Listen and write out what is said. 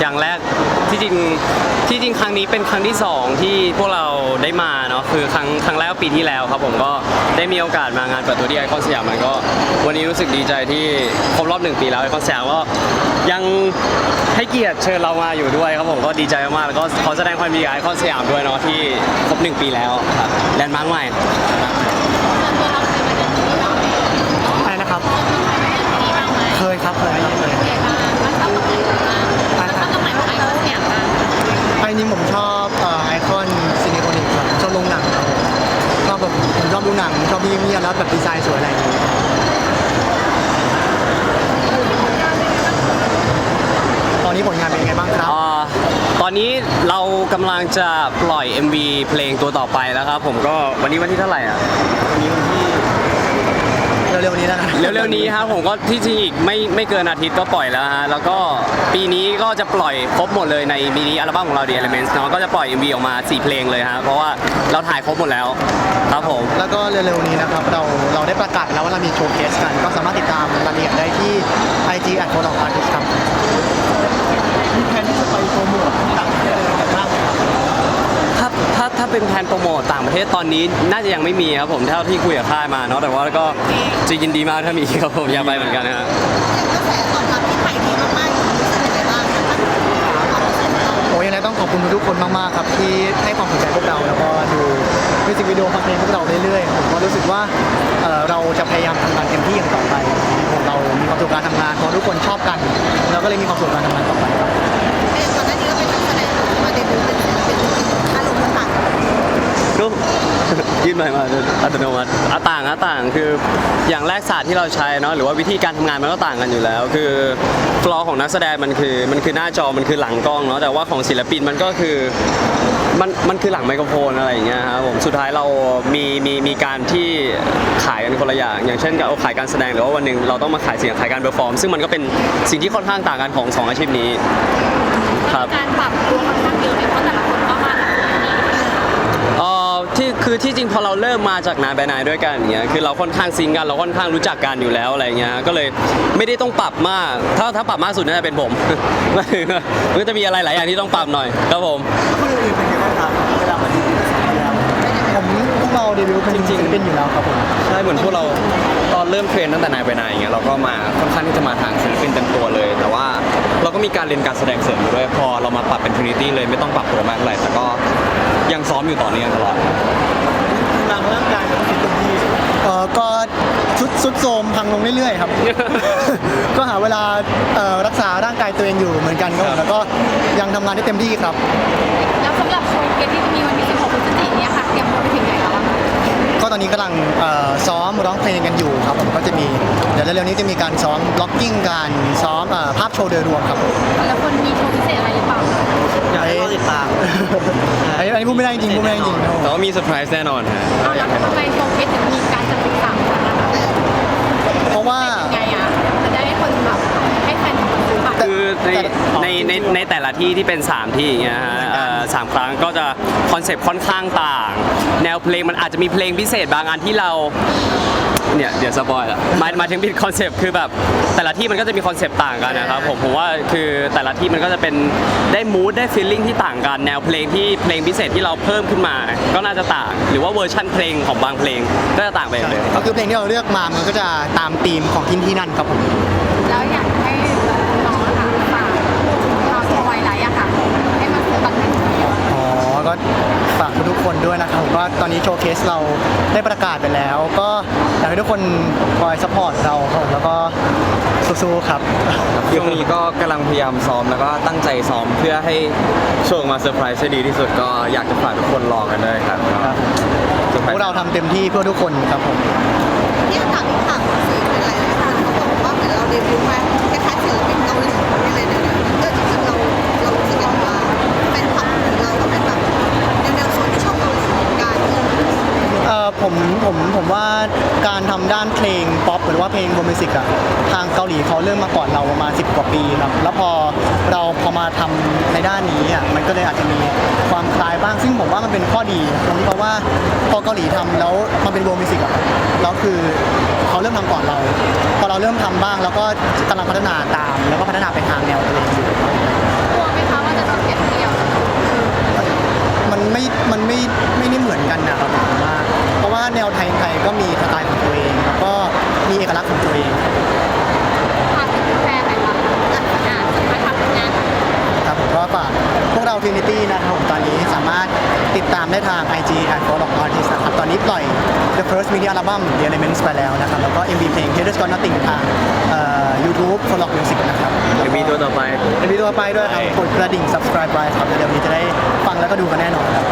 อย่างแรกที่จริงที่จริงครั้งนี้เป็นครั้งที่สองที่พวกเราได้มาเนาะคือครั้งครั้งแรกปีที่แล้วครับผมก็ได้มีโอกาสมางานเปิดตัวที่ไอคอนสยามมันก็วันนี้รู้สึกดีใจที่ครบรอบหนึ่งปีแล้วไอคอนสยามก็ยังให้เกียรติเชิญเรามาอยู่ด้วยครับผมก็ดีใจมากแล้วก็ขอแสดงความยินดีกับไอคอนสยามด้วยเนาะที่ครบหนึ่งปีแล้วครับแลนด์มาร์คใหม่ อะไรนะครับ เคยครับเคยครับเคย ไอ้นี่ผมชอบไอคอนซินิโคนิกครับชอบลงหนังครับผมชอบแบบผมชอบดูหนังชอบที่เงียบๆแล้วแบบดีไซน์สวยอะไรอย่างนี้ตอนนี้ผลงานเป็นยังไงบ้างครับ อ่าตอนนี้เรากำลังจะปล่อย MV เพลงตัวต่อไปแล้วครับ ผมก็วันนี้วันที่เท่าไหร่อะ วันนี้วันที่ เร็วๆนี้แล้วกันเร็วๆนี้ครับผมก็ที่จริงอีกไม่ไม่เกินอาทิตย์ก็ปล่อยแล้วฮะแล้วก็ปีนี้ก็จะปล่อยครบหมดเลยในมินิอัลบั้มของเรา The Elements เนาะก็จะปล่อย MV ออกมา 4 เพลงเลยฮะเพราะว่าเราถ่ายครบหมดแล้วครับผม แล้วก็เร็วๆนี้นะครับเราเราได้ประกาศไปแล้วว่าเรามีโชว์เคสกัน ก็สามารถติดตามรายละเอียดได้ที่ IG at p o l o Artist ครับมีแผนที่จะไปโปรโมทต่างประเทศอะไรกันบ้างไหมครับ ถ้าถ้าถ้า เป็นแผนโปรโมทต่างประเทศตอนนี้น่าจะยังไม่มีครับผมเท่าที่คุยกับค่ายมาเนาะแต่ว่าก็จะยินดีมากถ้ามีครับผมอยากไปเหมือนกันนะฮะโอ้ยยังไงต้องขอบคุณทุกคนมากๆครับที่ให้ความสนใจพวกเราแล้วก็ดูมิวสิกวิดีโอฟังเพลงพวกเราเรื่อยๆผมก็รู้สึกว่าเเราจะพยายามทำงานเต็มที่อย่างต่อไปเรามีความสุขกับการทำงานเพราะทุกคนชอบกัน เราก็เลยมีความสุขกับการทำงานต่อไปครับ ก็ มาอัตโนมัติอะต่างอะต่างคืออย่างแรกศาสตร์ที่เราใช้เนาะหรือว่าวิธีการทำงานมันก็ต่างกันอยู่แล้ว คือฟลอของนักแสดงมันคือมันคือหน้าจอมันคือหลังกล้องเนาะแต่ว่าของศิลปินมันก็คือมันมันคือหลังไมโครโฟนอะไรอย่างเงี้ยครับผมสุดท้ายเรามีมีมีการที่ขายกันคนละอย่าง อย่างเช่นเราขายการแสดงหรือว่าวันหนึ่งเราต้องมาขายเสียงขายการเปอร์ฟอร์ม ซึ่งมันก็เป็นสิ่งที่ค่อนข้างต่างกันของสองอาชีพนี้ครับการปรับตัว คือที่จริงพอเราเริ่มมาจากนายไปนายด้วยกันอย่างเงี้ยคือเราค่อนข้างซิงค์กันเราค่อนข้างรู้จักกันอยู่แล้วอะไรเงี้ยก็เลยไม่ได้ต้องปรับมาก ถ้าถ้าปรับมากสุดน่าจะเป็นผม มันก็จะมีอะไรหลายอย่างที่ต้องปรับหน่อยครับผม คนอื่นเป็นยังไงบ้างครับเวลามาดีผมพวกเราเดบิวต์เป็นจริงๆเป็นอยู่แล้วครับผมใช่เหมือนพวกเราตอนเริ่มเทรนตั้งแต่นายไปนายอย่างเงี้ยเราก็มาค่อนข้างที่จะมาทางศิลปินเต็มตัวเลย แต่ว่าเราก็มีการเรียนการแสดงเสริมอยู่ด้วยพอเรามาปรับเป็นทรินิตี้เลยไม่ต้องปรับตัวมากเท่าไหร่แต่ก็ ยังซ้อมอยู่ต่อเนื่องตลอดทางร่างกายมันฟิตเต็มที่เออก็ชุดสุดโทรมพังลงเรื่อยๆครับ ก็หาเวลาเอ่อรักษาร่างกายตัวเองอยู่เหมือนกันครับผมแล้วก็ยังทำงานได้เต็มที่ครับ แล้วสำหรับโชว์เกมที่จะมีวันที่16พฤศจิกายนเนี้ยค่ะเตรียมตัวไปถึง ตอนนี้กำลังเอ่อซ้อมร้องเพลงกันอยู่ครับผมก็จะมีเดี๋ยวเร็วๆนี้จะมีการซ้อมบล็อกกิ้งการซ้อมเอ่อภาพโชว์โดยรวมครับผมแล้วคนมีโชว์พิเศษอะไรหรือเปล่าอยากให้รอติดตามอันนี้อันนี้พูดไม่ได้จริงๆพูดไม่ได้จริงๆครับผมแต่ว่ามีเซอร์ไพรส์แน่นอนฮะเอาแล้วทำไมโชว์เคสถึงมีการจัดเป็นสามครั้งอะคะเพราะว่า ในในในในแต่ละที่ที่เป็น 3 ที่อย่างเงี้ยฮะเอ่อสามครั้งก็จะคอนเซปต์ค่อนข้างต่าง แนวเพลงมันอาจจะมีเพลงพิเศษบางอันที่เราเนี่ยเดี๋ยวสปอยละหมายหมายถึงผิดคอนเซปต์คือแบบแต่ละที่มันก็จะมีคอนเซปต์ต่างกันนะครับผมผมว่าคือแต่ละที่มันก็จะเป็นได้มูดได้ฟีลลิ่งที่ต่างกัน แนวเพลงที่เพลงพิเศษที่เราเพิ่มขึ้นมา ก็น่าจะต่างหรือว่าเวอร์ชั่นเพลงของบางเพลงก็จะต่างไปเลย ก็คือเพลงที่เราเลือกมามันก็จะตามธีมของที่ที่นั่นครับผม แล้วอยากให้น้องอะค่ะฝากเราตัวไวไลท์อะค่ะ ให้มาซื้อบัตรกันเยอะ อ๋อ ก็ฝากทุกๆคนด้วยนะครับผมก็ต อนนี้โชว์เคสเราได้ประกาศไปแล้ว ก็อยากให้ทุกคนคอยซัพพอร์ตเราครับผมแล้วก็สู้ๆครับ ช่วงนี้ก็กำลังพยายามซ้อมแล้วก็ตั้งใจซ้อมเพื่อให้โชว์ออกมาเซอร์ไพรส์ให้ดีที่สุดก็อยากจะฝากทุกคนรอกันด้วยครับครับเซอร์ไพพรวส์กเราทำเต็มที่เพื่อทุกคนครับผม ที่ถามที่ถามสื่อเป็นอะไรนะคะเขาบอกว่าเหมือนเราเดบิวต์มาคล้ายๆศิลปินเกาหลี ผมผมผมว่าการทำด้านเพลงป๊อปหรือว่าเพลงโรแมนติกอะทางเกาหลีเขาเริ่มมาก่อนเราประมาณ10 กว่าปีครับแล้วพอเราพอมาทำในด้านนี้อะมันก็เลยอาจจะมีความคล้ายบ้าง ซึ่งผมว่ามันเป็นข้อดีตรงที่เพราะว่าพอเกาหลีทำแล้วมันเป็นโรแมนติกอะแล้วคือเขาเริ่มทำก่อนเรา พอเราเริ่มทำบ้าง แล้วก็กำลังพัฒนาตาม แล้วก็พัฒนาไปทางแนวตัวเองอยู่มันไม่ มันไม่ ไม่ได้เหมือนกันนะครับ แนวไทยๆก็มีสไตล์ของตัวเองแล้วก็มีเอกลักษณ์ของตัวเองฝากถึงแฟนหน่อยค่ะครัดครับผมก็ฝากพวกเราฟินิตี้นะครับผมตอนนี้สามารถติดตามได้ทาง IG แอดโฟล์ของออทิสนะครับตอนนี้ปล่อย The First Mini Album The Elements ไปแล้วนะครับแล้วก็ MV เพลง Haters Got Nothing ทางเอ่อ YouTube โฟล์ของมิวสิกนะครับเอ็มวีตัวต่อไป MV ตัวไปด้วยครับกดกระดิ่ง subscribe ไว้ครับเดี๋ยวๆนี้จะได้ฟังแล้วก็ดูกันแน่นอนครับ